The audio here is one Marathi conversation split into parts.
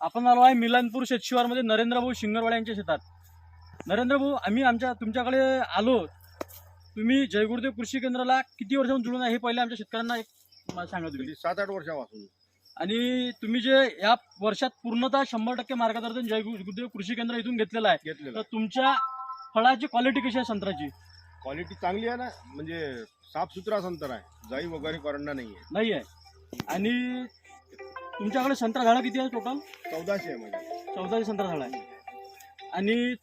आपण आलो आहे मिलनपूर शेतशिवारमध्ये नरेंद्र भाऊ शिंगरवाडे यांच्या शेतात. नरेंद्र भाऊ आम्ही आमच्या तुमच्याकडे आलो. तुम्ही जयगुरुदेव कृषी केंद्राला किती वर्षांपासून जुळून आहे हे पहिले आमच्या शेतकऱ्यांना एक म- सांगा तुम्ही. गेली सात आठ वर्षापासून. आणि तुम्ही जे या वर्षात पूर्णतः शंभर टक्के मार्गदर्शन जयगुरुदेव कृषी केंद्र इथून घेतलेलं आहे. तर घेतलेलं तुमच्या फळाची क्वालिटी कशी आहे संत्र्याची? क्वालिटी चांगली आहे ना? म्हणजे साफसुथरा संतर आहे. जाई वगैरे करणार नाहीये. नाही आहे आणि तुमच्याकडे संत्रा झाडं किती आहे टोटल चौदाशे आहे म्हणजे चौदाशे संत्रा झाड आहे आणि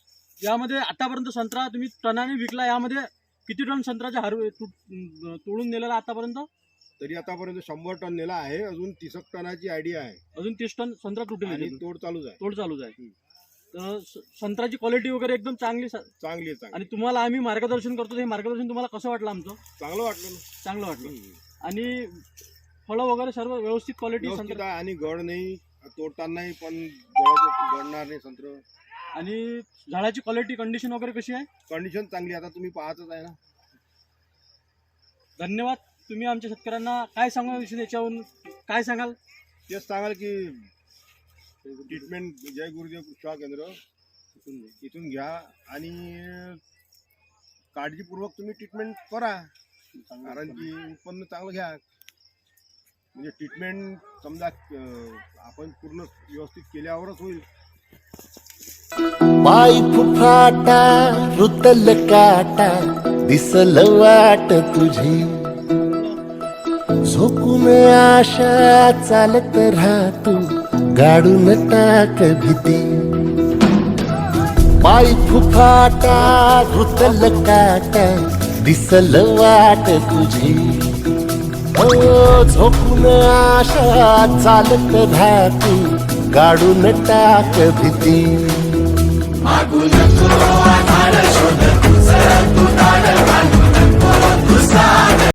यामध्ये आतापर्यंत संत्रा तुम्ही टनाने विकला यामध्ये किती टन संत्र्याचे हार तोडून नेलेला आतापर्यंत? तरी आतापर्यंत शंभर टन नेला आहे. अजून तीस टनाची आयडिया आहे. अजून तीस टन संत्रा आणि तोड चालूच आहे. तोड चालूच आहे. तर स- संत्र्याची क्वालिटी वगैरे एकदम चांगली स- चांगली आहे चांगली आणि तुम्हाला आम्ही मार्गदर्शन करतो. हे मार्गदर्शन तुम्हाला कसं वाटलं आमचं? चांगलं वाटलं ना. चांगलं वाटलं. हम्म. आणि फळं वगैरे सर्व व्यवस्थित क्वालिटी व्यवस्थित आहे आणि गड नाही तोडतानाही पण गड गडणार नाही संत्र आणि झाडाची क्वालिटी कंडिशन वगैरे कशी आहे? कंडिशन चांगली आहे. आता तुम्ही पाहतच आहे ना. धन्यवाद. तुम्ही आमच्या शेतकऱ्यांना काय सांगू इच्छित याच्यावरून? काय सांगाल? तेच सांगाल की ट्रीटमेंट जय गुरुदेव सेवा केंद्र इथून घ्या. आणि काळजीपूर्वक तुम्ही ट्रीटमेंट करा. कारण की उत्पन्न चांगलं घ्या. म्हणजे ट्रीटमेंट समजा आपण पूर्ण व्यवस्थित केल्यावरच होईल. पाय फुफाटा रुतल काटा दिसल वाट तुझी. झोकून आशा चालत राहा तू गाडून टाक भीती. पाय फुफाटा रुतल काटा दिसल वाट तुझी. झोपून आशा चालत राहा तू गाडून टाक भीती. मागू नको